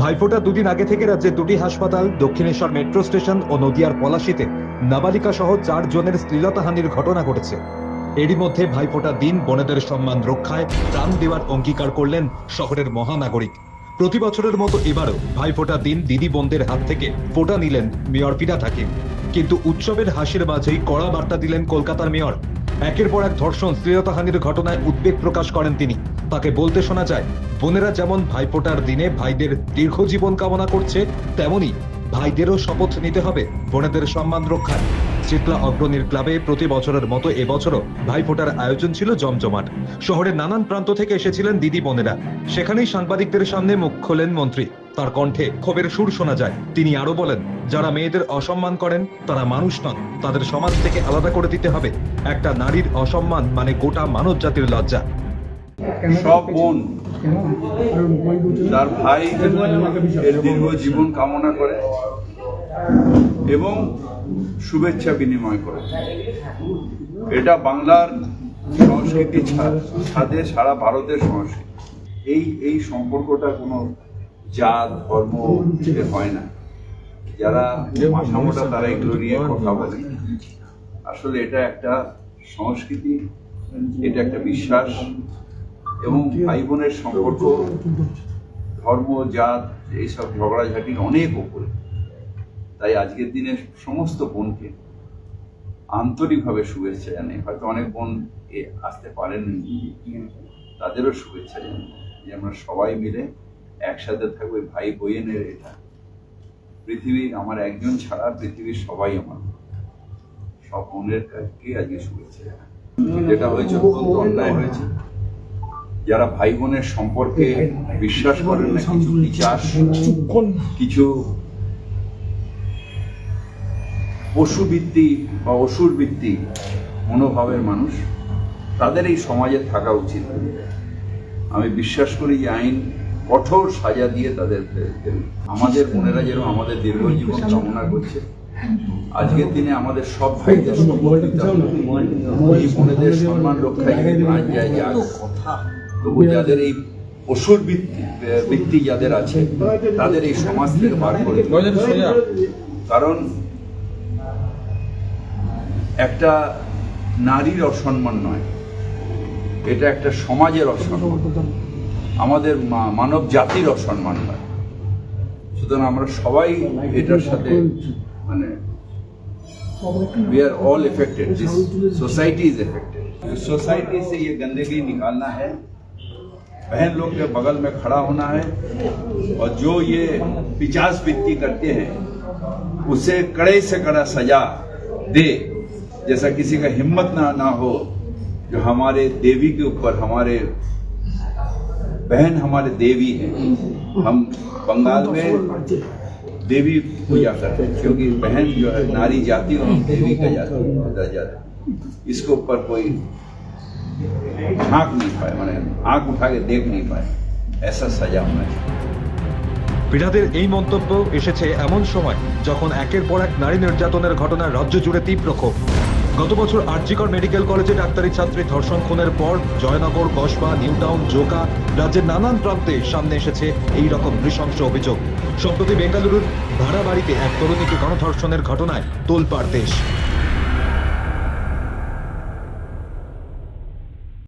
ভাইফোঁটা দুদিন আগে থেকে রাজ্যের দুটি হাসপাতাল, দক্ষিণেশ্বর মেট্রো স্টেশন ও নদিয়ার পলাশিতে নাবালিকা সহ চার জনের শ্লীলতাহানির ঘটনা ঘটেছে। এরই মধ্যে ভাইফোঁটা দিন বনেদের সম্মান রক্ষায় প্রাণ দেওয়ার অঙ্গীকার করলেন শহরের মহানাগরিক। প্রতি বছরের মতো এবারও ভাইফোঁটা দিন দিদি বোনদের হাত থেকে ফোঁটা নিলেন মেয়র ফিরাত হাকিম কিন্তু উৎসবের হাসির মাঝেই কড়া বার্তা দিলেন কলকাতার মেয়র। একের পর এক ধর্ষণ, শ্লীলতাহানির ঘটনায় উদ্বেগ প্রকাশ করেন তিনি। তাকে বলতে শোনা যায়, বোনেরা যেমন ভাইফোঁটার দিনে ভাইদের দীর্ঘ জীবন কামনা করছে, তেমনি ভাইদেরও শপথ নিতে হবে বোনেদের সম্মান রক্ষায় চিতলা অগ্রণীর ক্লাবে প্রতি বছরের মতো এবছরও ভাইফোঁটার আয়োজন ছিল জমজমাট। শহরের নানান প্রান্ত থেকে এসেছিলেন দিদি বোনেরা। সেখানেই সাংবাদিকদের সামনে মুখ খোলেন মন্ত্রী। তার কণ্ঠে ক্ষোভের সুর শোনা যায়। তিনি আরও বলেন, যারা মেয়েদের অসম্মান করেন, তারা মানুষ নন। তাদের সমাজ থেকে আলাদা করে দিতে হবে। একটা নারীর অসম্মান মানে গোটা মানব জাতির লজ্জা। সব বোন। তার ভাই এর দীর্ঘ জীবন কামনা করে এবং শুভেচ্ছা বিনিময় করে। এটা বাংলার সংস্কৃতি ছাদে সারা ভারতের সংস্কৃতি। এই এই সম্পর্কটা কোনো জাত ধর্ম হয় না। যারা মাথামোটা তারা এগুলো নিয়ে কথা বলে। আসলে এটা একটা সংস্কৃতি এটা একটা বিশ্বাস। এবং ভাই বোনের সম্পর্ক ধর্ম জাত এইসব ঝগড়াঝাটির অনেক ওপরে তাই আজকের দিনে সমস্ত বোনকে আন্তরিকভাবে শুভেচ্ছা জানাই। হয়তো অনেক বোন এ আসতে পারেন তাদেরও শুভেচ্ছা জানাই যে আমরা সবাই মিলে একসাথে থাকব। ভাই বোনের এটা। পৃথিবীর আমার একজন ছাড়া পৃথিবীর সবাই আমার। সব বোনের কাছে আজকে শুভেচ্ছা জানাই। যেটা হয়েছে অত্যন্ত অন্যায় হয়েছে। যারা ভাই বোনের সম্পর্কে বিশ্বাস করেন না কিছু পিচাস কিছু পশুবৃত্তি বা অসুর ভিত্তি মনোভাবের মানুষ তাদের এই সমাজে থাকা উচিত। আমি বিশ্বাস করি যে আইন কঠোর সাজা দিয়ে তাদের আমাদের বোনেরা যেরকম আমাদের দীর্ঘ জীবন কামনা করছে। আজকের দিনে আমাদের সব ভাইদের বোনেদের সম্মান রক্ষায় প্রাণ যায় যাক। তবু যাদের এই পশুর বৃত্তি বৃত্তি যাদের আছে তাদের এই সমাজ থেকে বার করে দিতে হবে। কারণ একটা নারীর অসম্মান নয় এটা একটা সমাজের অসম্মান আমাদের মা- মানব জাতির অসম্মান নয় সুতরাং আমরা সবাই এটার সাথে মানে we are all affected this society is affected society से ये गंदगी निकालना है बहन लोग के बगल में खड़ा होना है और जो ये पिचास वित्ती करते हैं, उसे कड़े से कड़ा सजा दे, जैसा किसी का हिम्मत ना ना हो, जो हमारे देवी के ऊपर, हमारे बहन हमारे देवी हैं। हम बंगाल में देवी पूजा करते हैं, क्योंकि बहन जो है, नारी जाति और देवी का जाति। इसके ऊपर कोई झांक नहीं पाए मैंने आंख उठा के देख नहीं पाए ऐसा सजा होना चाहिए ফিরাদের এই মন্তব্য এসেছে এমন সময় যখন একের পর এক নারী নির্যাতনের ঘটনা রাজ্য জুড়ে তীব্র ক্ষোভ গত বছর আরজিকর মেডিকেল কলেজে ডাক্তারি ছাত্রী ধর্ষণ খুনের পর জয়নগর কসবা নিউটাউন জোকা রাজ্যের নানান প্রান্তে সামনে এসেছে এই রকম নৃশংস অভিযোগ সম্প্রতি বেঙ্গালুরুর ভাড়া বাড়িতে এক তরুণীকে গণধর্ষণের ঘটনায় তোলপাড় দেশ